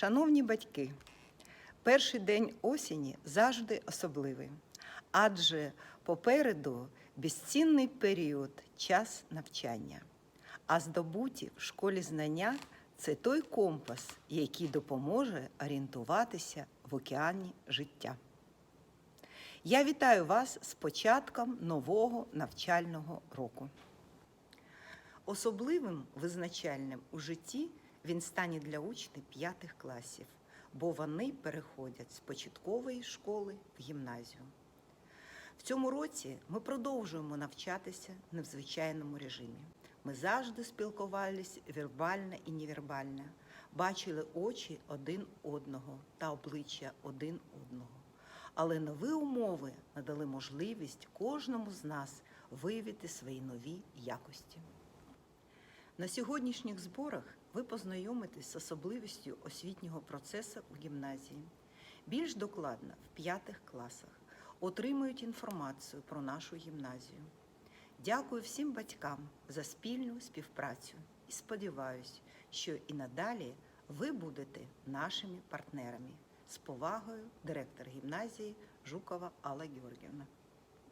Шановні батьки, перший день осені завжди особливий, адже попереду безцінний період час навчання. А здобуті в школі знання це той компас, який допоможе орієнтуватися в океані життя. Я вітаю вас з початком нового навчального року. Особливим визначальним у житті він стане для учнів п'ятих класів, бо вони переходять з початкової школи в гімназію. В цьому році ми продовжуємо навчатися в незвичайному режимі. Ми завжди спілкувалися вербально і невербально, бачили очі один одного та обличчя один одного. Але нові умови надали можливість кожному з нас виявити свої нові якості. На сьогоднішніх зборах ви познайомитесь з особливістю освітнього процесу у гімназії. Більш докладно в п'ятих класах отримують інформацію про нашу гімназію. Дякую всім батькам за спільну співпрацю і сподіваюся, що і надалі ви будете нашими партнерами. З повагою, директор гімназії Жукова Алла Георгіївна.